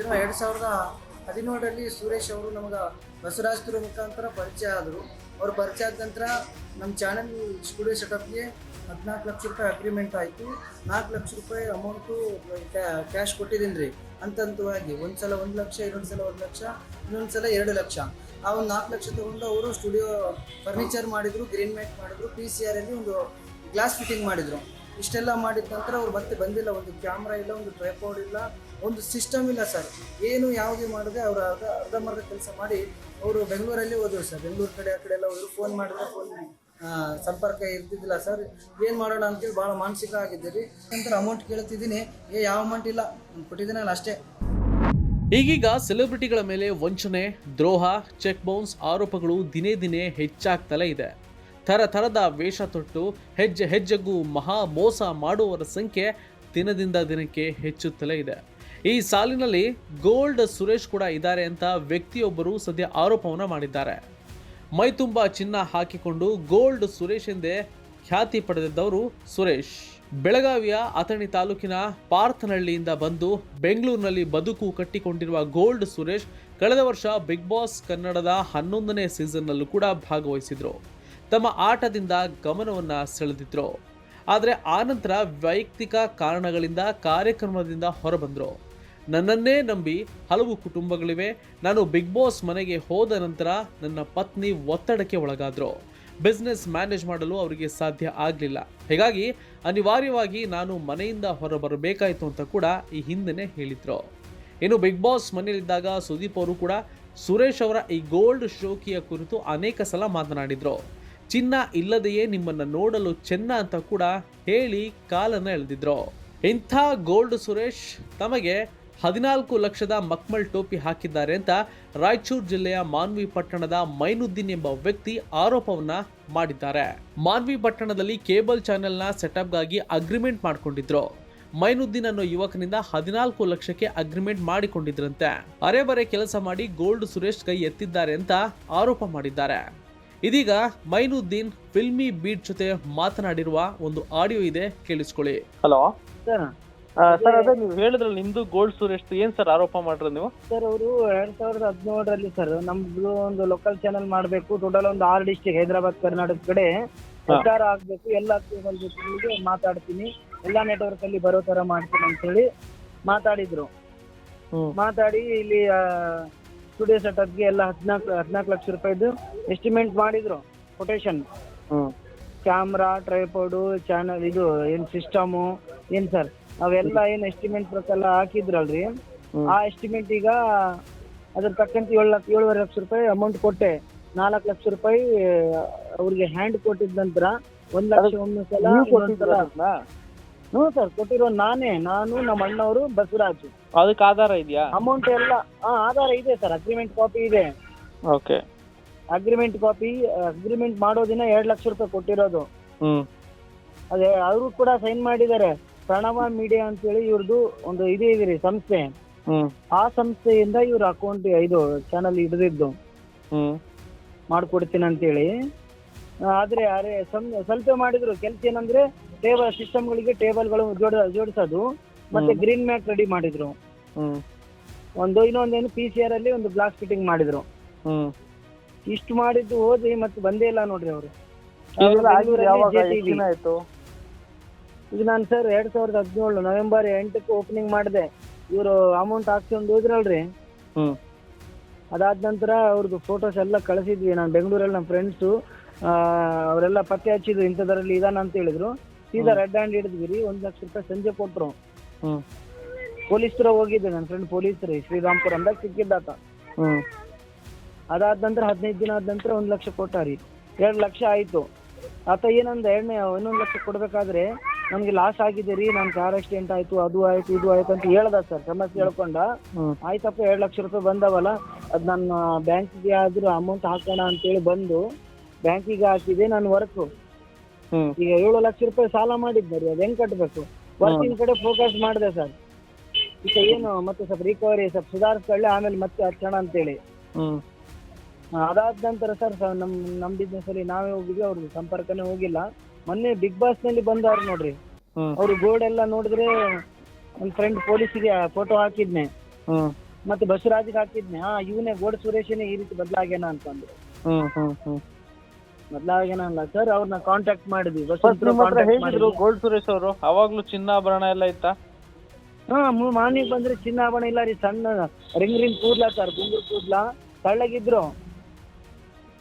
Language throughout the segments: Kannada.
ಏನೋ ಎರಡು ಸಾವಿರದ ಹದಿನೇಳರಲ್ಲಿ ಸುರೇಶ್ ಅವರು ನಮಗೆ ಬಸವರಾಜ್ಪುರ ಮುಖಾಂತರ ಪರಿಚಯ ಆದರು. ಅವ್ರು ಪರಿಚಯ ಆದ ನಂತರ ನಮ್ಮ ಚಾನಲ್ ಸ್ಟುಡಿಯೋ ಸೆಟಪ್ಗೆ ಹದಿನಾಲ್ಕು ಲಕ್ಷ ರೂಪಾಯಿ ಅಗ್ರಿಮೆಂಟ್ ಆಯಿತು. ನಾಲ್ಕು ಲಕ್ಷ ರೂಪಾಯಿ ಅಮೌಂಟು ಕ್ಯಾಶ್ ಕೊಟ್ಟಿದ್ದೀನಿ ರೀ ಹಂತ ಹಂತವಾಗಿ ಒಂದು ಸಲ ಒಂದು ಲಕ್ಷ, ಇನ್ನೊಂದು ಸಲ ಒಂದು ಲಕ್ಷ, ಇನ್ನೊಂದು ಸಲ ಎರಡು ಲಕ್ಷ. ಆ ಒಂದು ನಾಲ್ಕು ಲಕ್ಷ ತೊಗೊಂಡು ಅವರು ಸ್ಟುಡಿಯೋ ಫರ್ನಿಚರ್ ಮಾಡಿದರು ಗ್ರೀನ್ ಮ್ಯಾಟ್ ಮಾಡಿದ್ರು ಪಿ ಸಿ ಆರಲ್ಲಿ ಒಂದು ಗ್ಲಾಸ್ ಫಿಟ್ಟಿಂಗ್ ಮಾಡಿದರು. ಇಷ್ಟೆಲ್ಲ ಮಾಡಿದ ನಂತರ ಅವ್ರು ಮತ್ತೆ ಬಂದಿಲ್ಲ, ಒಂದು ಕ್ಯಾಮ್ರಾ ಇಲ್ಲ, ಒಂದು ಟ್ರೈಪೋರ್ಡ್ ಇಲ್ಲ. ಒಂದು ಸಿಸ್ಟಮ್ ಇಲ್ಲ ಸರ್ ಏನು ಯಾವುದೇ ಮಾಡದೆ ಅವರು ಅರ್ಧ ಅರ್ಧಂಬರ್ಧ ಕೆಲಸ ಮಾಡಿ ಅವರು ಬೆಂಗಳೂರಲ್ಲಿ ಹೋದರು ಸರ್ ಬೆಂಗಳೂರು ಕಡೆ ಆ ಕಡೆ ಎಲ್ಲ ಹೋದ್ರು ಫೋನ್ ಮಾಡಿದ್ರೆ ಫೋನ್ ಸಂಪರ್ಕ ಇರ್ತಿದ್ದಿಲ್ಲ ಸರ್ ಏನು ಮಾಡೋಣ ಅಂತೇಳಿ ಭಾಳ ಮಾನಸಿಕ ಆಗಿದ್ದೀರಿ. ನಂತರ ಅಮೌಂಟ್ ಕೇಳ್ತಿದ್ದೀನಿ. ಏ, ಯಾವ ಅಮೌಂಟ್ ಇಲ್ಲ? ಕೊಟ್ಟಿದ್ದೀನಲ್ಲ ಅಷ್ಟೇ. ಈಗೀಗ ಸೆಲೆಬ್ರಿಟಿಗಳ ಮೇಲೆ ವಂಚನೆ, ದ್ರೋಹ ಚೆಕ್ ಬೌನ್ಸ್ ಆರೋಪಗಳು ದಿನೇ ದಿನೇ ಹೆಚ್ಚಾಗ್ತಲೇ ಇದೆ. ಥರ ಥರದ ವೇಷ ತೊಟ್ಟು, ಹೆಜ್ಜೆ ಹೆಜ್ಜೆಗೂ ಮಹಾ ಮೋಸ ಮಾಡುವವರ ಸಂಖ್ಯೆ ದಿನದಿಂದ ದಿನಕ್ಕೆ ಹೆಚ್ಚುತ್ತಲೇ ಇದೆ. ಈ ಸಾಲಿನಲ್ಲಿ ಗೋಲ್ಡ್ ಸುರೇಶ್ ಕೂಡ ಇದ್ದಾರೆ ಅಂತ ವ್ಯಕ್ತಿಯೊಬ್ಬರು ಸದ್ಯ ಆರೋಪವನ್ನು ಮಾಡಿದ್ದಾರೆ. ಮೈ ತುಂಬ ಚಿನ್ನ ಹಾಕಿಕೊಂಡು ಗೋಲ್ಡ್ ಸುರೇಶ್ ಎಂದೇ ಖ್ಯಾತಿ ಪಡೆದಿದ್ದವರು ಸುರೇಶ್. ಬೆಳಗಾವಿಯ ಅಥಣಿ ತಾಲೂಕಿನ ಪಾರ್ಥನಹಳ್ಳಿಯಿಂದ ಬಂದು ಬೆಂಗಳೂರಿನಲ್ಲಿ ಬದುಕು ಕಟ್ಟಿಕೊಂಡಿರುವ ಗೋಲ್ಡ್ ಸುರೇಶ್ ಕಳೆದ ವರ್ಷ ಬಿಗ್ ಬಾಸ್ ಕನ್ನಡದ ಹನ್ನೊಂದನೇ ಸೀಸನ್ನಲ್ಲೂ ಕೂಡ ಭಾಗವಹಿಸಿದ್ರು. ತಮ್ಮ ಆಟದಿಂದ ಗಮನವನ್ನು ಸೆಳೆದಿದ್ರು. ಆದರೆ ಆನಂತರ ವೈಯಕ್ತಿಕ ಕಾರಣಗಳಿಂದ ಕಾರ್ಯಕ್ರಮದಿಂದ ಹೊರಬಂದರು. ನನ್ನನ್ನೇ ನಂಬಿ ಹಲವು ಕುಟುಂಬಗಳಿವೆ. ನಾನು ಬಿಗ್ ಬಾಸ್ ಮನೆಗೆ ಹೋದ ನಂತರ ನನ್ನ ಪತ್ನಿ ಒತ್ತಡಕ್ಕೆ ಒಳಗಾದ್ರು. ಬಿಸ್ನೆಸ್ ಮ್ಯಾನೇಜ್ ಮಾಡಲು ಅವರಿಗೆ ಸಾಧ್ಯ ಆಗಲಿಲ್ಲ. ಹೀಗಾಗಿ ಅನಿವಾರ್ಯವಾಗಿ ನಾನು ಮನೆಯಿಂದ ಹೊರಬರಬೇಕಾಯಿತು ಅಂತ ಕೂಡ ಈ ಹಿಂದೆ ಹೇಳಿದ್ರು. ಇನ್ನು ಬಿಗ್ ಬಾಸ್ ಮನೆಯಲ್ಲಿದ್ದಾಗ ಸುದೀಪ್ ಅವರು ಕೂಡ ಸುರೇಶ್ ಅವರ ಈ ಗೋಲ್ಡ್ ಶೋಕಿಯ ಕುರಿತು ಅನೇಕ ಸಲ ಮಾತನಾಡಿದ್ರು. ಚಿನ್ನ ಇಲ್ಲದೆಯೇ ನಿಮ್ಮನ್ನ ನೋಡಲು ಚೆನ್ನ ಅಂತ ಕೂಡ ಹೇಳಿ ಕಾಲನ್ನ ಎಳೆದಿದ್ರು. ಇಂಥ ಗೋಲ್ಡ್ ಸುರೇಶ್ ತಮಗೆ ಹದಿನಾಲ್ಕು ಲಕ್ಷದ ಮಕ್ಮಲ್ ಟೋಪಿ ಹಾಕಿದ್ದಾರೆ ಅಂತ ರಾಯಚೂರು ಜಿಲ್ಲೆಯ ಮಾನ್ವಿ ಪಟ್ಟಣದ ಮೈನುದ್ದೀನ್ ಎಂಬ ವ್ಯಕ್ತಿ ಆರೋಪವನ್ನ ಮಾಡಿದ್ದಾರೆ. ಮಾನ್ವಿ ಪಟ್ಟಣದಲ್ಲಿ ಕೇಬಲ್ ಚಾನೆಲ್ನ ಸೆಟಪ್ಗಾಗಿ ಅಗ್ರಿಮೆಂಟ್ ಮಾಡಿಕೊಂಡಿದ್ರು. ಮೈನುದ್ದೀನ್ ಅನ್ನೋ ಯುವಕನಿಂದ ಹದಿನಾಲ್ಕು ಲಕ್ಷಕ್ಕೆ ಅಗ್ರಿಮೆಂಟ್ ಮಾಡಿಕೊಂಡಿದ್ರಂತೆ. ಅರೆಬರೆ ಕೆಲಸ ಮಾಡಿ ಗೋಲ್ಡ್ ಸುರೇಶ್ ಕೈ ಎತ್ತಿದ್ದಾರೆ ಅಂತ ಆರೋಪ ಮಾಡಿದ್ದಾರೆ. ಇದೀಗ ಮೈನುದ್ದೀನ್ ಫಿಲ್ಮಿ ಬೀಟ್ ಜೊತೆ ಮಾತನಾಡಿರುವ ಒಂದು ಆಡಿಯೋ ಇದೆ ಕೇಳಿಸ್ಕೊಳ್ಳಿ. ಹಲೋ. ಸರ್ ಅದೇ ನೀವು ಹೇಳಿದ್ರಲ್ಲ ನಿಮ್ದು ಗೋಲ್ಡ್ ಸುರೇಶ್ ಏನ್ ಸರ್ ಆರೋಪ ಮಾಡ್ರಿ ನೀವು? ಸರ್ ಅವರು ಎರಡ್ ಸಾವಿರದ ಹದಿನೇಳರಲ್ಲಿ ಸರ್ ನಮ್ದು ಒಂದು ಲೋಕಲ್ ಚಾನೆಲ್ ಮಾಡಬೇಕು ಟೋಟಲ್ ಒಂದು ಆರು ಡಿಸ್ಟಿಕ್ ಹೈದರಾಬಾದ್ ಕರ್ನಾಟಕ ಕಡೆ ಪ್ರಚಾರ ಆಗ್ಬೇಕು ಎಲ್ಲ ಚಾನಲ್ ಜೊತೆ ಮಾತಾಡ್ತೀನಿ ಎಲ್ಲಾ ನೆಟ್ವರ್ಕ್ ಅಲ್ಲಿ ಬರೋ ತರ ಮಾಡ್ತೀನಿ ಅಂತ ಹೇಳಿ ಮಾತಾಡಿದ್ರು ಮಾತಾಡಿ ಇಲ್ಲಿ ಸ್ಟುಡಿಯೋ ಸೆಟಪ್ಗೆ ಎಲ್ಲ ಹದಿನಾಲ್ಕು ಹದಿನಾಲ್ಕು ಲಕ್ಷ ರೂಪಾಯಿದು ಎಸ್ಟಿಮೇಟ್ ಮಾಡಿದ್ರು ಕೊಟೇಶನ್ ಕ್ಯಾಮ್ರಾ ಟ್ರೈಪೋರ್ಡು ಚಾನಲ್ ಇದು ಏನ್ ಸಿಸ್ಟಮು ಏನ್ ಸರ್? ಅವೆಲ್ಲ ಏನ್ ಎಸ್ಟಿಮೇಟ್ ಪ್ರಕಾರ ಹಾಕಿದ್ರಲ್ರಿ. ಆ ಎಸ್ಟಿಮೇಟ್ ಈಗ ಅದ್ರ ತಕ್ಕಂತೆ ಏಳು ಲಕ್ಷ ಏಳುವರೆ ಲಕ್ಷ ರೂಪಾಯಿ ಅಮೌಂಟ್ ಕೊಟ್ಟೆ. ನಾಲ್ಕು ಲಕ್ಷ ರೂಪಾಯಿ ಅವ್ರಿಗೆ ಹ್ಯಾಂಡ್ ಕೊಟ್ಟಿದ ನಂತರ ಒಂದ್ ಲಕ್ಷ ಒಂದು ಸಲ ಹ್ಞೂ ಸರ್ ಕೊಟ್ಟಿರೋ ನಾನೇ. ನಾನು ನಮ್ಮ ಅಣ್ಣವರು ಬಸವರಾಜ್. ಅದಕ್ಕೆ ಆಧಾರ ಇದೆಯಾ? ಅಮೌಂಟ್ ಎಲ್ಲ ಹಾ ಆಧಾರ ಇದೆ ಸರ್ ಅಗ್ರಿಮೆಂಟ್ ಕಾಪಿ ಇದೆ. ಓಕೆ ಅಗ್ರಿಮೆಂಟ್ ಕಾಪಿ ಅಗ್ರಿಮೆಂಟ್ ಮಾಡೋ ದಿನ ಎರಡ್ ಲಕ್ಷ ರೂಪಾಯಿ ಕೊಟ್ಟಿರೋದು. ಹ್ಮ್. ಅದೇ ಅವರು ಕೂಡ ಸೈನ್ ಮಾಡಿದ್ದಾರೆ. ಪ್ರಣವ ಮೀಡಿಯಾ ಅಂತೇಳಿ ಇವ್ರದ್ದು ಒಂದು ಇದೇ ಇದೆ ರೀ ಸಂಸ್ಥೆ. ಹ್ಮ್. ಆ ಸಂಸ್ಥೆಯಿಂದ ಇವ್ರ ಅಕೌಂಟ್ ಇದು ಚಾನಲ್ ಹಿಡಿದಿದ್ದು. ಹ್ಮ್. ಮಾಡ್ಕೊಡ್ತೀನಿ ಅಂತೇಳಿ. ಹೇಳಿ ಆದ್ರೆ ಅರೆ ಸಂ- ಸ್ವಲ್ಪ ಮಾಡಿದ್ರು. ಕೆಲಸ ಏನಂದ್ರೆ ಟೇಬಲ್ ಸಿಸ್ಟಮ್ಗಳಿಗೆ ಟೇಬಲ್ಗಳು ಜೋಡ ಜೋಡಿಸೋದು. ಮತ್ತೆ ಗ್ರೀನ್ ಮ್ಯಾಟ್ ರೆಡಿ ಮಾಡಿದ್ರು. ಹ್ಮ್. ಒಂದು ಇನ್ನೊಂದೇನು ಪಿ ಸಿ ಆರ್ ಅಲ್ಲಿ ಒಂದು ಗ್ಲಾಸ್ ಫಿಟ್ಟಿಂಗ್ ಮಾಡಿದ್ರು. ಹ್ಮ್. ಇಷ್ಟು ಮಾಡಿದ್ದು ಹೋದ್ರಿ ಮತ್ತೆ ಬಂದೇ ಇಲ್ಲ ನೋಡ್ರಿ ಅವರು. ಯಾವಾಗ? ಎಷ್ಟು ದಿನ ಆಯ್ತು? ಈಗ ನಾನು ಸರ್ ಎರಡ್ ಸಾವಿರದ ಹದಿನೇಳು ನವೆಂಬರ್ ಎಂಟಕ್ಕೆ ಓಪನಿಂಗ್ ಮಾಡಿದೆ. ಇವರು ಅಮೌಂಟ್ ಹಾಕ್ಸ್ಕೊಂಡು ಹೋದ್ರಲ್ರಿ. ಹ್ಮ್. ಅದಾದ ನಂತರ ಅವ್ರದ್ದು ಫೋಟೋಸ್ ಎಲ್ಲ ಕಳಿಸಿದ್ವಿ ನಾನು ಬೆಂಗಳೂರಲ್ಲಿ ನಮ್ಮ ಫ್ರೆಂಡ್ಸು ಅವರೆಲ್ಲ ಪತ್ತೆ ಹಚ್ಚಿದ್ರು ಇಂಥದ್ರಲ್ಲಿ ಇದಾನ ಅಂತ ಹೇಳಿದ್ರು. ಸೀದಾ ರೆಡ್ ಹ್ಯಾಂಡ್ ಹಿಡಿದ್ವಿ ರೀ ಒಂದು ಲಕ್ಷ ರೂಪಾಯಿ ಸಂಜೆ ಕೊಟ್ರು. ಪೊಲೀಸ್ ಪೊಲೀಸರು ಹೋಗಿದ್ದೆ ನನ್ನ ಫ್ರೆಂಡ್ ಪೊಲೀಸ್ ರೀ ಶ್ರೀರಾಮ್ಪುರ ಅಂದಾಗ ಸಿಕ್ಕಿದ್ದಾತ ಹ್ಮ್. ಅದಾದ ನಂತರ ಹದಿನೈದು ದಿನ ಆದ ನಂತರ ಒಂದು ಲಕ್ಷ ಕೊಟ್ಟ ರೀ. ಎರಡು ಲಕ್ಷ ಆಯಿತು. ಆತ ಏನಂದ ಎರಡನೇ ಇನ್ನೊಂದು ಲಕ್ಷ ಕೊಡಬೇಕಾದ್ರೆ ನಮಗೆ ಲಾಸ್ ಆಗಿದೆ ರೀ ನಮ್ ಕಾರ್ ಆಕ್ಸಿಡೆಂಟ್ ಆಯ್ತು ಅದು ಆಯ್ತು ಇದು ಆಯ್ತು ಅಂತ ಹೇಳ್ದ ಸರ್ ಸಮಸ್ಯೆ ಹೇಳ್ಕೊಂಡ. ಆಯ್ತಪ್ಪ ಎರಡ್ ಲಕ್ಷ ರೂಪಾಯಿ ಬಂದವಲ್ಲ ಅದ್ ನನ್ನ ಬ್ಯಾಂಕಿಗೆ ಆದ್ರೂ ಅಮೌಂಟ್ ಹಾಕೋಣ ಅಂತೇಳಿ ಬಂದು ಬ್ಯಾಂಕಿಗೆ ಹಾಕಿದೆ ನಾನು ವರ್ಕ್ ಈಗ ಏಳು ಲಕ್ಷ ರೂಪಾಯಿ ಸಾಲ ಮಾಡಿದ್ದೆ ರೀ ಅದ್ ಹೆಂಗ್ ಕಟ್ಟಬೇಕು ವರ್ಕಿನ ಕಡೆ ಫೋಕಸ್ ಮಾಡಿದೆ ಸರ್ ಈಗ ಏನು ಮತ್ತೆ ಸ್ವಲ್ಪ ರಿಕವರಿ ಸ್ವಲ್ಪ ಸುಧಾರಿಸ್ಕೊಳ್ಳಿ ಆಮೇಲೆ ಮತ್ತೆ ಹಚ್ಚೋಣ ಅಂತೇಳಿ. ಅದಾದ ನಂತರ ಸರ್ ನಮ್ ನಮ್ ಬಿಸ್ನೆಸ್ ಅಲ್ಲಿ ನಾವೇ ಹೋಗಿದ್ವಿ ಅವ್ರದ್ದು ಸಂಪರ್ಕನೇ ಹೋಗಿಲ್ಲ. ಮೊನ್ನೆ ಬಿಗ್ ಬಾಸ್ನಲ್ಲಿ ಬಂದವ್ರು ನೋಡ್ರಿ. ಹ್ಮ್. ಅವ್ರು ಬೋರ್ಡ್ ಎಲ್ಲ ನೋಡಿದ್ರೆ ನನ್ ಫ್ರೆಂಡ್ ಪೊಲೀಸಿಗೆ ಫೋಟೋ ಹಾಕಿದ್ನೆ. ಹ್ಮ್. ಮತ್ತೆ ಬಸವರಾಜ್ಗೆ ಹಾಕಿದ್ನೆ. ಹಾ ಇವನೇ ಗೋಡ್ ಸುರೇಶನೇ ಈ ರೀತಿ ಬದಲಾಗ್ಯಾನ ಅಂತಂದ್ರು. ಹ್ಮ್ ಹ್ಮ್ ಹ್ಮ್. ಬದಲಾಗ್ಯಾನ ಅಲ್ಲ ಸರ್ ಅವ್ರನ್ನ ಕಾಂಟ್ಯಾಕ್ಟ್ ಮಾಡಿದ್ವಿ. ನಿಮ್ಮ ಹತ್ರ ಹೇಗಿದ್ರು ಗೋಲ್ಡ್ ಸುರೇಶ್ ಅವರು? ಅವಾಗ್ಲೂ ಚಿನ್ನಾಭರಣ ಎಲ್ಲ ಇತ್ತಾ? ಹಾ ಮಾರ್ನಿಂಗ್ ಬಂದ್ರೆ ಚಿನ್ನಾಭರಣ ಇಲ್ಲ ರೀ ಸಣ್ಣ ರಿಂಗ್ ರಿಂಗ್ ಕೂದ್ಲ ಸರ್ ಗುಂಗುರು ಕೂದ್ಲ. ತಳ್ಳಗಿದ್ರು.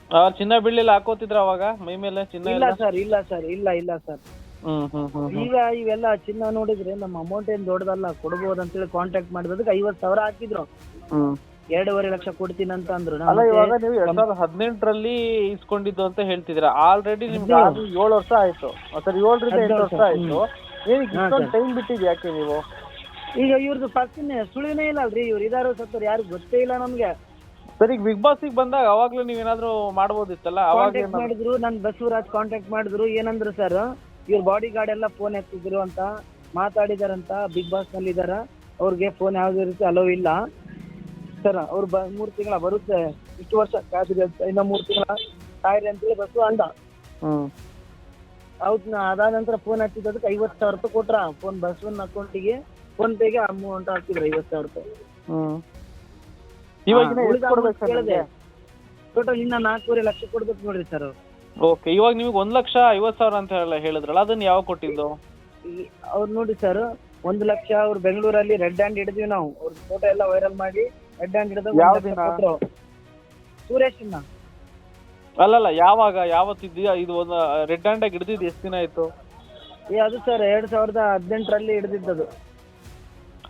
ಆ ಚಿನ್ನ ಬೀಳ್ಲಿಲ್ಲ ಹಾಕೋತಿದ್ರ ಅವಾಗ? ಮೈ ಮೇಲೆ ಚಿನ್ನ ಇಲ್ಲ ಎಲ್ಲ? ಸರ್ ಇಲ್ಲ ಸರ್ ಇಲ್ಲ ಇಲ್ಲ ಸರ್. ಹ್ಮ್ ಹ್ಮ್ ಹ್ಮ್ ಹ್ಮ್. ಈಗ ಇವೆಲ್ಲ ಚಿನ್ನ ನೋಡಿದ್ರೆ ನಮ್ಮ ಅಮೌಂಟ್ ಏನ್ ದೊಡ್ಡದಲ್ಲ ಕೊಡ್ಬೋದು ಅಂತೇಳಿ ಕಾಂಟ್ಯಾಕ್ಟ್ ಮಾಡಿದಕ್ಕೆ ಐವತ್ ಸಾವಿರ ಹಾಕಿದ್ರು. ಹ್ಮ್. ಎರಡೂವರೆ ಲಕ್ಷ ಕೊಡ್ತೀನಿ ಅಂತ ಅಂದ್ರು ನಾನ್ ಅಲ್ಲ ಮತ್ತೆ ಇವಾಗ ನೀವು ಎರಡ್ ಸಾವಿರದ ಹದಿನೆಂಟರಲ್ಲಿ ಇಸ್ಕೊಂಡಿದ್ದು ಅಂತ ಹೇಳ್ತಿದ್ರ ಆಲ್ರೆಡಿ ನಿಮ್ಗೆ ಹದಿನೇಳು. ಆಗಿ ಏಳು ವರ್ಷ ಆಯ್ತು. ಸರ್ ಏಳರಿಂದ ಎಂಟು ವರ್ಷ ಆಯ್ತು. ಏನಕ್ಕೆ ಇಷ್ಟೊಂದು ಟೈಮ್ ಬಿಟ್ಟಿದ್ದೀವಿ ಯಾಕೆ ನೀವು? ಈಗ ಇವ್ರದ್ದು ಪರ್ಸನ್ ಸುಳಿನೇ ಇಲ್ಲ ಅಲ್ರಿ ಇವ್ರು. ಇದಾರು ಸತ್ತರು ಯಾರು ಗೊತ್ತೇ ಇಲ್ಲ ನಮ್ಗೆ. ಸರ್ ಈಗ ಬಿಗ್ ಬಾಸ್ ಬಂದಾಗ ಅವಾಗ್ಲೂ ನೀವೇನಾದ್ರೂ ಮಾಡ್ಬೋದಿತ್ತಲ್ಲ? ಅವಾಗ ಕಾಂಟ್ಯಾಕ್ಟ್ ಏನಾದ್ರು- ಮಾಡಿದ್ರು ನನ್ ಬಸವರಾಜ್ ಕಾಂಟ್ಯಾಕ್ಟ್ ಮಾಡಿದ್ರು. ಏನಂದ್ರು ಸರ್ ಇವ್ರ ಬಾಡಿ ಗಾರ್ಡ್ ಎಲ್ಲ ಫೋನ್ ಎತ್ತಿದ್ರು ಅಂತ ಮಾತಾಡಿದಾರಂತ ಬಿಗ್ ಬಾಸ್ನಲ್ಲಿ ಇದಾರ ಅವ್ರಿಗೆ ಫೋನ್ ಯಾವ್ದೇ ರೀತಿ ಅಲೋ ಇಲ್ಲ. ಸರ್ ಅವ್ರು ಬ ಮೂರ್ ತಿಂಗಳ ಬರುತ್ತೆ. ಇಷ್ಟು ವರ್ಷ ಕಾಸಿದೆ ಅಂತ ಇನ್ನ ಮೂರ್ ತಿಂಗಳ ಕಾಯ್ರಿ ಅಂತೇಳಿ ಬಸ್ಸು ಅಂದ. ಹ್ಮ್. ಹೌದ್ ನಾ ಅದಾದ ನಂತರ ಫೋನ್ ಹಚ್ಚಿದ್ದಕ್ಕೆ ಐವತ್ ಸಾವಿರ ರೂಪಾಯಿ ಕೊಟ್ರ. ಫೋನ್ ಬಸ್ವನ್ ಅಕೌಂಟಿಗೆ ಫೋನ್ ಪೇಗೆ ಅಮೌಂಟ್ ಹಾಕಿದ್ರು ಐವತ್ ಸಾವಿರ ರೂಪಾಯಿ. ಹ್ಮ್. ಇವಾಗ ಹಾ, ಉಳಿದ amount ಕೇಳಿದೆ. ಟೋಟಲ್ ಇನ್ನ ನಾಲ್ಕೂವರೆ ಲಕ್ಷ ಕೊಡ್ಬೇಕು ನೋಡಿ ಸರ್ ಓಕೆ ಇವಾಗ ನಿಮಗೆ ಒಂದ್ ಲಕ್ಷ ಐವತ್ ಸಾವಿರ ಅಂತ ಹೇಳ ಹೇಳಿದ್ರಲ್ಲ ಅದನ್ನ ಯಾವ ಕೊಟ್ಟಿದ್ದು? ಅವ್ರು ನೋಡಿ ಸರ್ ಒಂದು ಲಕ್ಷ ಅವ್ರು ಬೆಂಗಳೂರಲ್ಲಿ ರೆಡ್ ಹ್ಯಾಂಡ್ ಹಿಡಿದ್ವಿ ನಾವು. ಅವ್ರ ಫೋಟೋ ಎಲ್ಲ ವೈರಲ್ ಮಾಡಿ ರೆಡ್ ಹ್ಯಾಂಡ್ ಹಿಡಿದ ಯಾವ ದಿನ? ಸುರೇಶ್ ಅಲ್ಲಲ್ಲ ಯಾವಾಗ ಯಾವತ್ತಿದ್ಯಾ ಇದು ಒಂದು ರೆಡ್ ಹ್ಯಾಂಡ್ ಆಗಿ ಹಿಡಿದಿದ್ದು ಎಷ್ಟು ದಿನ ಆಯ್ತು? ಏ ಅದು ಸರ್ ಎರಡ್ ಸಾವಿರದ ಹದಿನೆಂಟರಲ್ಲಿ ಹಿಡಿದಿದ್ದದು.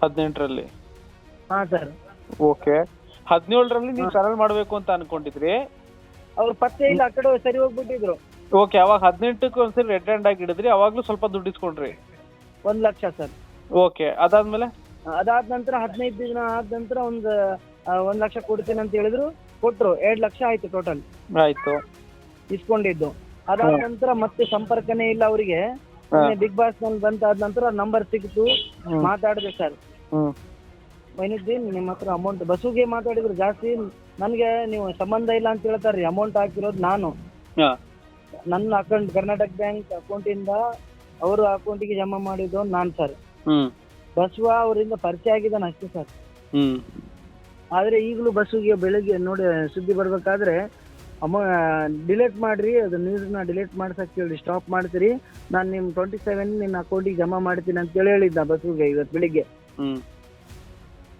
ಹದಿನೆಂಟರಲ್ಲಿ? ಹಾ ಸರ್ ಓಕೆ ಹದಿನೇಳರಲ್ಲಿ ನೀವು ಸರಳ ಮಾಡ್ಬೇಕು ಅಂತ ಅನ್ಕೊಂಡಿದ್ರಿ. ಅವ್ರು ಪತ್ತೆ ಇಲ್ಲ ಆ ಕಡೆ ಸರಿ ಹೋಗ್ಬಿಟ್ಟಿದ್ರು. ಓಕೆ ಅವಾಗ ಹದಿನೆಂಟಕ್ಕೆ ಒಂದ್ಸರಿ ರೆಡ್ ಹ್ಯಾಂಡ್ ಆಗಿ ಹಿಡಿದ್ರಿ ಅವಾಗ್ಲೂ ಸ್ವಲ್ಪ ದುಡ್ಡು ಇಸ್ಕೊಂಡ್ರಿ. ಒಂದ್ ಲಕ್ಷ ಸರ್. ಓಕೆ ಅದಾದ್ಮೇಲೆ? ಅದಾದ ನಂತರ ಹದಿನೈದು ದಿನ ಆದ ನಂತರ ಒಂದು ಆ, ಒಂದ್ ಲಕ್ಷ ಕೊಡ್ತೀನಿ ಅಂತ ಹೇಳಿದ್ರು ಕೊಟ್ರು ಎರಡ್ ಲಕ್ಷ ಆಯ್ತು ಟೋಟಲ್ ಆಯ್ತು. ಇಸ್ಕೊಂಡಿದ್ದು. ಅದಾದ ನಂತರ ಮತ್ತೆ ಸಂಪರ್ಕನೇ ಇಲ್ಲ ಅವರಿಗೆ. ಬಿಗ್ ಬಾಸ್ನಲ್ಲಿ ಬಂತಾದ ನಂತರ ನಂಬರ್ ಸಿಕ್ತು. ಮಾತಾಡಿದೆ ಸರ್. ಹ್ಮ್. ಮೈನುದ್ದೀನ್ ನಿಮ್ಮ ಹತ್ರ ಅಮೌಂಟ್ ಬಸ್ಸುಗೆ ಮಾತಾಡಿದ್ರು ಜಾಸ್ತಿ ನನಗೆ ನೀವು ಸಂಬಂಧ ಇಲ್ಲ ಅಂತ ಹೇಳ್ತಾರೆ ಅಮೌಂಟ್ ಹಾಕಿರೋದು ನಾನು. ಹಾ. ನನ್ನ ಅಕೌಂಟ್ ಕರ್ನಾಟಕ ಬ್ಯಾಂಕ್ ಅಕೌಂಟಿಂದ ಅವ್ರ ಅಕೌಂಟಿಗೆ ಜಮಾ ಮಾಡಿದ್ದು ನಾನು ಸರ್ ಹ್ಮ್. ಬಸವ ಅವರಿಂದ ಪರಿಚಯ ಆಗಿದ್ದಾನೆ ಅಷ್ಟೇ ಸರ್ ಹ್ಮ್. ಆದ್ರೆ ಈಗಲೂ ಬಸ್ಸುಗೆ ಬೆಳಿಗ್ಗೆ ನೋಡಿ ಸುದ್ದಿ ಬರ್ಬೇಕಾದ್ರೆ ಅಮ ಡಿಲೀಟ್ ಮಾಡ್ರಿ ಅದು ನ ಡಿಲೀಟ್ ಮಾಡ್ಸಕ್ ಹೇಳಿ ಸ್ಟಾಪ್ ಮಾಡ್ತೀರಿ. ನಾನು ನಿಮ್ಮ ಟ್ವೆಂಟಿ ಸೆವೆನ್ ನಿನ್ನ ಅಕೌಂಟಿಗೆ ಜಮಾ ಮಾಡ್ತೀನಿ ಅಂತ ಹೇಳಿ ಹೇಳಿದ್ದ ಬಸ್ಸುಗೆ ಇವತ್ತು ಬೆಳಿಗ್ಗೆ. ಹ್ಮ್.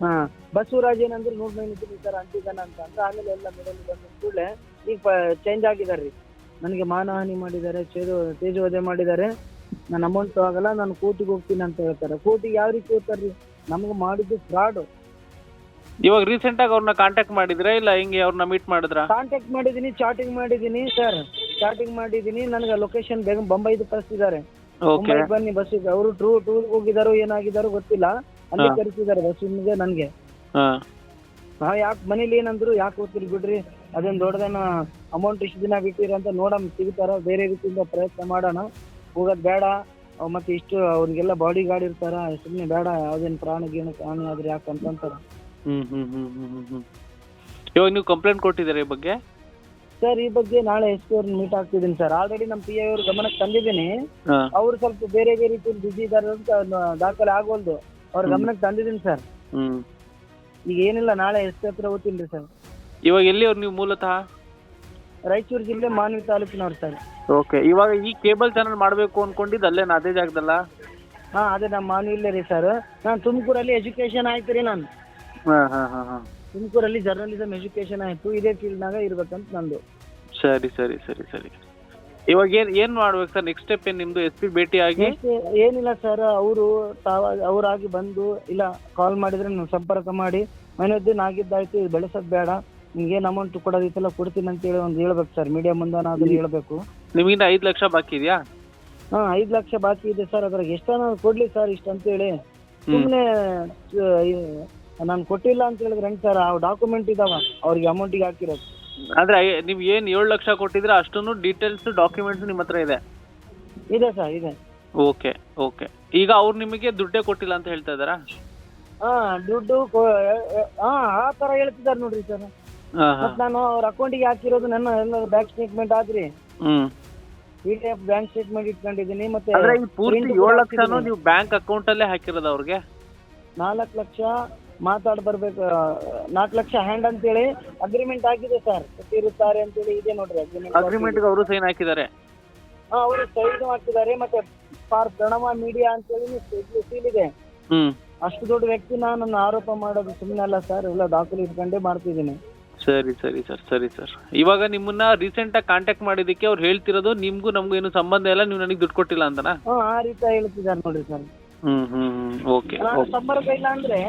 ಹಾ. ಬಸವರಾಜ್ ಏನಂದ್ರೆ ನೂರ್ ಮೈನಿದ್ದೀನಿ ಈ ತರ ಅಂಟಿದ್ದಾನ ಅಂತ ಅಂದ್ರೆ ಆಮೇಲೆ ಎಲ್ಲ ಮಿಡಲ್ ಬಂದ ಕೂಡಲೇ ಈಗ ಚೇಂಜ್ ಆಗಿದಾರ್ರಿ. ನನಗೆ ಮಾನಹಾನಿ ಮಾಡಿದ್ದಾರೆ ಚೇದು ತೇಜವಧೆ ಮಾಡಿದ್ದಾರೆ. ನನ್ನ ಅಮೌಂಟ್ ಆಗಲ್ಲ ನಾನು ಕೋರ್ಟಿಗೆ ಹೋಗ್ತೀನಿ ಅಂತ ಹೇಳ್ತಾರೆ. ಕೋರ್ಟಿಗೆ ಯಾವ ರೀತಿ ಹೋಗ್ತಾರ್ರಿ? ನಮ್ಗೆ ಮಾಡಿದ್ದು ಫ್ರಾಡ್ ಇವಾಗ ರೀಸೆಂಟ್ ಆಗಿ ಅವ್ರನ್ನ ಕಾಂಟ್ಯಾಕ್ಟ್ ಮಾಡಿದ್ರಾ ಇಲ್ಲ ಹಿಂಗೆ ಅವ್ರನ್ನ ಮೀಟ್ ಮಾಡಿದ್ರಾ? ಕಾಂಟ್ಯಾಕ್ಟ್ ಮಾಡಿದ್ದೀನಿ ಚಾಟಿಂಗ್ ಮಾಡಿದ್ದೀನಿ ಸರ್ ಚಾಟಿಂಗ್ ಮಾಡಿದ್ದೀನಿ. ನನಗೆ ಲೊಕೇಶನ್ ಬೇಗ ಬೊಂಬೈದು ಕಳಿಸ್ತಿದ್ದಾರೆ ಓಕೆ ಬನ್ನಿ ಬಸ್ ಅವರು ಟೂರ್ ಟೂರ್ ಹೋಗಿದಾರೋ ಏನಾಗಿದಾರೋ ಗೊತ್ತಿಲ್ಲ. ಅಲ್ಲಿ ಕರೀತಿದಾರೆ ಕರೆಸಿದ್ದಾರೆ ನನ್ಗೆ. ಹಾ. ನಾ ಯಾಕೆ ಮನೇಲಿ ಏನಂದ್ರು ಯಾಕೆ ಹೋಗ್ತೀರಿ ಬಿಡ್ರಿ? ಅದೇನ್ ದೊಡ್ಡದೇನ ಅಮೌಂಟ್ ಇಷ್ಟು ದಿನ ಬಿಟ್ಟಿರಿ ಅಂತ ನೋಡಮ್ ಸಿಗ್ತಾರ ಬೇರೆ ರೀತಿಯಿಂದ ಪ್ರಯತ್ನ ಮಾಡೋಣ. ಹೋಗೋದ್ ಬೇಡ. ಅವ್ ಮತ್ತೆ ಇಷ್ಟು ಅವ್ರಿಗೆಲ್ಲ ಬಾಡಿ ಗಾರ್ಡ್ ಇರ್ತಾರ ಸುಮ್ನೆ ಬೇಡ ಯಾವ್ದೇನ್ ಪ್ರಾಣ ಗೀಣ ಪ್ರಾಣಿ ಆದ್ರೆ ಯಾಕೆ ಅಂತಂತಾರ. ಹ್ಮ್ ಹ್ಮ್ ಹ್ಮ್ ಹ್ಮ್ ಹ್ಮ್ ಹ್ಮ್. ಇವಾಗ ನೀವು ಕಂಪ್ಲೇಂಟ್ ಕೊಟ್ಟಿದ್ದೀರಾ ಈ ಬಗ್ಗೆ? ಸರ್ ಈ ಬಗ್ಗೆ ನಾಳೆ ಎಸ್ ಪಿ ಅವ್ರನ್ನ ಮೀಟ್ ಆಗ್ತಿದ್ದೀನಿ ಸರ್. ಆಲ್ರೆಡಿ ನಮ್ಮ ಪಿ ಐ ಅವ್ರ ಗಮನಕ್ಕೆ ತಂದಿದ್ದೀನಿ. ಹಾ. ಅವ್ರು ಸ್ವಲ್ಪ ಬೇರೆ ಬೇರೆ ರೀತಿಯಲ್ಲಿ ಬಿಸಿ ಇದಾರೆ ಅಂತ ದಾಖಲೆ ಆಗೋಲ್ದು ಅವ್ರ ಗಮನಕ್ಕೆ ತಂದಿದ್ದೀನಿ ಸರ್. ಹ್ಮ್. ಈಗ ಏನಿಲ್ಲ ನಾಳೆ ಎಷ್ಟು ಹತ್ರ ಓದ್ತೀನಿ ಸರ್. ಇವಾಗ ಎಲ್ಲಿ ಅವ್ರು ನೀವು ಮೂಲತಃ? ರಾಯಚೂರು ಜಿಲ್ಲೆ ಮಾನ್ವಿ ತಾಲೂಕಿನವ್ರು ಸರ್. ಓಕೆ ಇವಾಗ ಈ ಕೇಬಲ್ ಚಾನಲ್ ಮಾಡಬೇಕು ಅನ್ಕೊಂಡಿದ್ದು ಅಲ್ಲೇನ ಅದೇ ಜಾಗದಲ್ಲ? ಹಾ ಅದೇ ನಮ್ಮ ಮಾನ್ವಿಲ್ಲೇ ರೀ ಸರ್. ನಾನು ತುಮಕೂರಲ್ಲಿ ಎಜುಕೇಶನ್ ಆಯ್ತು ರೀ ನಾನು. ಹಾ ಹಾ ಹಾ ಹಾ. ತುಮಕೂರಲ್ಲಿ ಜರ್ನಲಿಸಮ್ ಎಜುಕೇಶನ್ ಆಯ್ತು ಇದೇ ಫೀಲ್ಡ್ನಾಗ ಇರ್ಬೇಕಂತ ನಂದು. ಸರಿ ಸರಿ ಸರಿ ಸರಿ. ಇವಾಗ ಏನ್ ಏನ್ ಮಾಡ್ಬೇಕು ಸರ್? ನೆಕ್ಸ್ಟ್ ಸ್ಟೆಪ್ ಏನ್ ನಿಮ್ದು ಎಸ್ ಪಿ ಭೇಟಿ ಆಗಿ? Next ಏನಿಲ್ಲ ಸರ್ ಅವರು ತಾವ ಅವರಾಗಿ ಬಂದು ಇಲ್ಲ ಕಾಲ್ ಮಾಡಿದ್ರೆ ನಾನು ಸಂಪರ್ಕ ಮಾಡಿ. ಮೈನುದ್ದೀನ್ ಆಗಿದ್ದಾಯ್ತು ಇದು ಬೆಳೆಸೋದ್ ಬೇಡ. ನಿಮ್ಗೇನ್ ಅಮೌಂಟ್ ಕೊಡೋದಿತ್ತಲ್ಲ ಕೊಡ್ತೀನಿ ಅಂತ ಹೇಳಿ ಒಂದು ಹೇಳ್ಬೇಕು ಸರ್. ಮೀಡಿಯಾ ಮುಂದಾನಾದ್ರೂ ಹೇಳ್ಬೇಕು. ನಿಮಗಿಂದ ಐದ್ ಲಕ್ಷ ಬಾಕಿ ಇದೆಯಾ? ಹಾ ಐದ್ ಲಕ್ಷ ಬಾಕಿ ಇದೆ ಸರ್ ಅದ್ರಾಗ. ಎಷ್ಟನ ಕೊಡ್ಲಿ ಸರ್ ಇಷ್ಟ ಅಂತೇಳಿ ಸುಮ್ಮನೆ ನಾನು ಕೊಟ್ಟಿಲ್ಲ ಅಂತ ಹೇಳಿದ್ರೆ ಹೆಂಗ್ ಸರ್? ಆ ಡಾಕ್ಯುಮೆಂಟ್ ಇದಾವ ಅವ್ರಿಗೆ ಅಮೌಂಟಿಗೆ ಹಾಕಿರೋದು. ಅಂದ್ರೆ ನೀವು ಏನ್ ಏಳು ಲಕ್ಷ ಕೊಟ್ಟಿದ್ರೆ ಅಷ್ಟನ್ನು ಡೀಟೇಲ್ಸ್ ಡಾಕ್ಯುಮೆಂಟ್ಸ್ ನಿಮ್ಮ ಹತ್ರ ಇದೆ. ಇದೆ ಸರ್ ಇದೆ. Okay okay. ಈಗ ಅವ್ರು ನಿಮಗೆ ದುಡ್ಡೇ ಕೊಟ್ಟಿಲ್ಲ ಅಂತ ಹೇಳ್ತಾ ಇದ್ದಾರಾ? ಹಾ ದುಡ್ಡು ಕೊ- ಹಾ ಆ ತರ ಹೇಳ್ತಿದ್ದಾರೆ ನೋಡ್ರಿ ಸರ್. ಹಾ ನಾನು ಅವ್ರ ಅಕೌಂಟಿಗೆ ಹಾಕಿರೋದು ನನ್ನ ಎಲ್ಲ ಬ್ಯಾಂಕ್ ಸ್ಟೇಟ್ಮೆಂಟ್ ಆದ್ರಿ. ಹ್ಮ್. P D F bank statement ಇಟ್ಕೊಂಡಿದ್ದೀನಿ ಮತ್ತೆ ಅಂದ್ರೆ ಈ ಪೂರ್ತಿ print ಏಳು ಲಕ್ಷನು. ನೀವು ಬ್ಯಾಂಕ್ ಅಕೌಂಟ್ ಅಲ್ಲೇ ಹಾಕಿರೋದು ಅವ್ರಿಗೆ? ನಾಲ್ಕು ಲಕ್ಷ ಮಾತಾಡಿ ಬರ್ಬೇಕು ನಾಲ್ಕು ಲಕ್ಷ ಹ್ಯಾಂಡ್ ಅಂತೇಳಿ ಅಗ್ರಿಮೆಂಟ್ ಆಗಿದೆ ಸರ್ ಅಂತ ಅಂತೇಳಿ ಇದೆ ನೋಡ್ರಿ ಅಗ್ರಿಮೆಂಟ್ ಅಗ್ರಿಮೆಂಟ್ಗೆ ಅವರು ಸೈನ್ ಹಾಕಿದ್ದಾರೆ. ಹಾ ಅವರು ಸೈನ್ ಹಾಕಿದ್ದಾರೆ ಮತ್ತೆ ಫಾರ್ ಪ್ರಣವ ಮೀಡಿಯಾ ಅಂತೇಳಿ ಸೀಲ್ ಇದೆ. ಹ್ಮ್. ಅಷ್ಟು ದೊಡ್ಡ ವ್ಯಕ್ತಿನ ನನ್ನ ಆರೋಪ ಮಾಡೋದು ಸುಮ್ಮನೆ ಅಲ್ಲ ಸರ್ ಎಲ್ಲ ದಾಖಲೆ ಇಟ್ಕೊಂಡೇ ಮಾಡ್ತಿದ್ದೀನಿ. ಸರಿ ಸರಿ ಸರ್ ಸರಿ ಸರ್ ಇವಾಗ ನಿಮ್ಮನ್ನ ರೀಸೆಂಟ್ ಆಗಿ ಕಾಂಟ್ಯಾಕ್ಟ್ ಮಾಡಿದಕ್ಕೆ ಅವ್ರು ಹೇಳ್ತಿರೋದು ನಿಮ್ಗೂ ನಮಗೂ ಏನು ಸಂಬಂಧ ಇಲ್ಲ ನೀವು ನನಗೆ ದುಡ್ಡು ಕೊಟ್ಟಿಲ್ಲ ಅಂತನಾ? ಹಾ ಆ ರೀತಿ ಹೇಳ್ತಿದ್ದಾರೆ ನೋಡ್ರಿ ಸರ್ ಹ್ಮ್ ಹ್ಮ್ ಹ್ಮ್. ಓಕೆ ನಾನು ಇಲ್ಲ ಅಂದ್ರೆ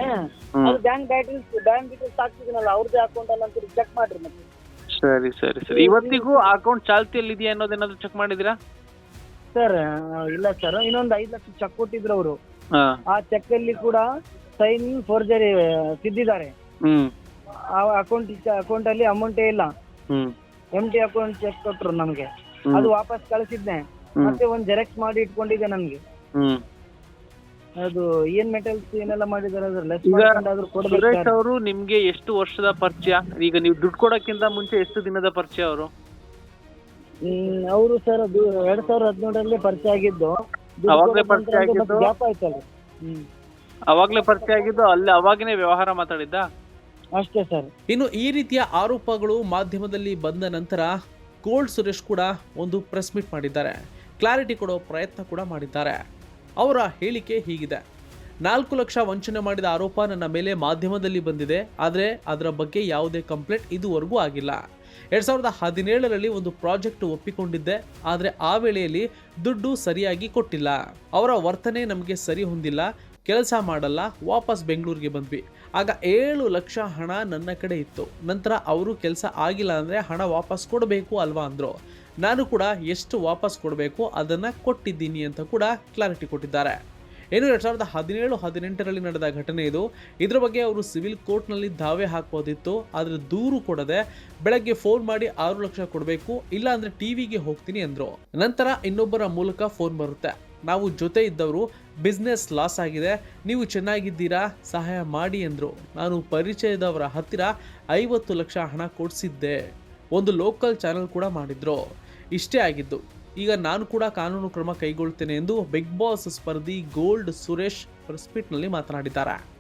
ಅದು ಬ್ಯಾಂಕ್ ಡೀಟೇಲ್ಸ್ ಬ್ಯಾಂಕ್ ಡೀಟೇಲ್ಸ್ ಹಾಕ್ತಿದ್ದೀನಲ್ಲ ಅವ್ರದ್ದೇ ಅಕೌಂಟ್ ಅಲ್ಲ ಅಂತ ಚೆಕ್ ಮಾಡ್ರಿ ಮತ್ತೆ. ಸರಿ ಸರಿ ಸರಿ. ಇವತ್ತಿಗೂ ಅಕೌಂಟ್ ಚಾಲ್ತಿಯಲ್ಲಿ ಇದೆಯಾ ಅನ್ನೋದೇನಾದ್ರು ಚೆಕ್ ಮಾಡಿದಿರಾ ಸರ್ ಇಲ್ಲ ಸರ್ ಇನ್ನೊಂದು ಐದು ಲಕ್ಷ ಚೆಕ್ ಕೊಟ್ಟಿದ್ರು ಅವರು. ಹಾ. ಆ ಚೆಕ್ ಅಲ್ಲಿ ಕೂಡ ಸೈನ್ ಫೋರ್ಜರಿ ತಿದ್ದಿದ್ದಾರೆ ಹ್ಮ್. ಆ ಅಕೌಂಟ್ ಅಕೌಂಟ್ ಅಲ್ಲಿ ಅಮೌಂಟೇ ಇಲ್ಲ. ಹ್ಮ್. ಎಂ ಟಿ ಅಕೌಂಟ್ ಚೆಕ್ ಕೊಟ್ರು ನಮ್ಗೆ. ಅದು ವಾಪಸ್ ಕಳಿಸಿದ್ನೆ. ಮತ್ತೆ ಒಂದ್ ಜೆರಾಕ್ಸ್ ಮಾಡಿ ಇಟ್ಕೊಂಡಿದ್ದೆ ನನ್ಗೆ ಹ್ಮ್. ಅದು ಏನ್ ಮೆಟಲ್ಸ್ ಏನೆಲ್ಲ ಮಾಡಿದಾರೆ ಅದ್ರ ಲೆಸ್ ಈಗ ಮಾಡ್ಕೊಂಡಾದ್ರೂ ಕೊಡ್ಬೇಕು? ಸುರೇಶ್ ಸರ್ ಅವರು ನಿಮ್ಗೆ ಎಷ್ಟು ವರ್ಷದ ಪರಿಚಯ? ಈಗ ನೀವು ದುಡ್ಡು ಕೊಡೋಕ್ಕಿಂತ ಮುಂಚೆ ಎಷ್ಟು ದಿನದ ಪರಿಚಯ ಅವರು? ಅವರು ಸರ್ ಅದು ಎರಡ್ ಸಾವಿರದ ಹದಿನೇಳರಲ್ಲಿ ಪರಿಚಯ ಆಗಿದ್ದು. ದುಡ್ಡು ಅವಾಗ್ಲೇ ಕೊಡೋ ಪರಿಚಯ ಆಗಿದ್ದು? ಆಯ್ತಲ್ಲ ಹ್ಮ್. ಅವಾಗ್ಲೇ ಪರಿಚಯ ಆಗಿದ್ದು ಅಲ್ಲಿ ಅವಾಗನೇ ವ್ಯವಹಾರ ಮಾತಾಡಿದ್ದ? ಅಷ್ಟೇ ಸರ್. ಇನ್ನು ಈ ರೀತಿಯ ಆರೋಪಗಳು ಮಾಧ್ಯಮದಲ್ಲಿ ಬಂದ ನಂತರ ಗೋಲ್ಡ್ ಸುರೇಶ್ ಕೂಡ ಒಂದು ಪ್ರೆಸ್ ಮೀಟ್ ಮಾಡಿದ್ದಾರೆ. ಕ್ಲಾರಿಟಿ ಕೊಡೋ ಪ್ರಯತ್ನ ಕೂಡ ಮಾಡಿದ್ದಾರೆ. ಅವರ ಹೇಳಿಕೆ ಹೀಗಿದೆ. ನಾಲ್ಕು ಲಕ್ಷ ವಂಚನೆ ಮಾಡಿದ ಆರೋಪ ನನ್ನ ಮೇಲೆ ಮಾಧ್ಯಮದಲ್ಲಿ ಬಂದಿದೆ. ಆದರೆ ಅದರ ಬಗ್ಗೆ ಯಾವುದೇ ಕಂಪ್ಲೇಂಟ್ ಇದುವರೆಗೂ ಆಗಿಲ್ಲ. ಎರಡು ಸಾವಿರದ ಹದಿನೇಳರಲ್ಲಿ ಒಂದು ಪ್ರಾಜೆಕ್ಟ್ ಒಪ್ಪಿಕೊಂಡಿದ್ದೆ. ಆದರೆ ಆ ವೇಳೆಯಲ್ಲಿ ದುಡ್ಡು ಸರಿಯಾಗಿ ಕೊಟ್ಟಿಲ್ಲ. ಅವರ ವರ್ತನೆ ನಮಗೆ ಸರಿ ಹೊಂದಿಲ್ಲ. ಕೆಲಸ ಮಾಡಲ್ಲ, ವಾಪಸ್ ಬೆಂಗಳೂರಿಗೆ ಬಂದ್ವಿ. ಆಗ ಏಳು ಲಕ್ಷ ಹಣ ನನ್ನ ಕಡೆ ಇತ್ತು. ನಂತರ ಅವರು ಕೆಲಸ ಆಗಿಲ್ಲ ಅಂದರೆ ಹಣ ವಾಪಸ್ ಕೊಡಬೇಕು ಅಲ್ವಾ ಅಂದರು. ನಾನು ಕೂಡ ಎಷ್ಟು ವಾಪಸ್ ಕೊಡಬೇಕು ಅದನ್ನು ಕೊಟ್ಟಿದ್ದೀನಿ ಅಂತ ಕೂಡ ಕ್ಲಾರಿಟಿ ಕೊಟ್ಟಿದ್ದಾರೆ. ಏನು ಎರಡು ಸಾವಿರದ ಹದಿನೇಳು, ಹದಿನೆಂಟರಲ್ಲಿ ನಡೆದ ಘಟನೆ ಇದು. ಇದರ ಬಗ್ಗೆ ಅವರು ಸಿವಿಲ್ ಕೋರ್ಟ್ನಲ್ಲಿ ದಾವೆ ಹಾಕೋದಿತ್ತು ಆದರೆ ದೂರು ಕೊಡದೆ ಬೆಳಗ್ಗೆ ಫೋನ್ ಮಾಡಿ ಆರು ಲಕ್ಷ ಕೊಡಬೇಕು ಇಲ್ಲ ಅಂದರೆ ಟಿವಿಗೆ ಹೋಗ್ತೀನಿ ಅಂದರು. ನಂತರ ಇನ್ನೊಬ್ಬರ ಮೂಲಕ ಫೋನ್ ಬರುತ್ತೆ. ನಾವು ಜೊತೆ ಇದ್ದವರು ಬಿಸ್ನೆಸ್ ಲಾಸ್ ಆಗಿದೆ. ನೀವು ಚೆನ್ನಾಗಿದ್ದೀರಾ? ಸಹಾಯ ಮಾಡಿ ಎಂದರು ನಾನು ಪರಿಚಯದವರ ಹತ್ತಿರ ಐವತ್ತು ಲಕ್ಷ ಹಣ ಕೊಡಿಸಿದ್ದೆ. ಒಂದು ಲೋಕಲ್ ಚಾನೆಲ್ ಕೂಡ ಮಾಡಿದ್ರು. ಇಷ್ಟೇ ಆಗಿದ್ದು. ಈಗ ನಾನು ಕೂಡ ಕಾನೂನು ಕ್ರಮ ಕೈಗೊಳ್ತೇನೆ ಎಂದು ಬಿಗ್ ಬಾಸ್ ಸ್ಪರ್ಧಿ ಗೋಲ್ಡ್ ಸುರೇಶ್ ಪ್ರೆಸ್ಪೀಟ್ನಲ್ಲಿ ಮಾತನಾಡಿದ್ದಾರೆ.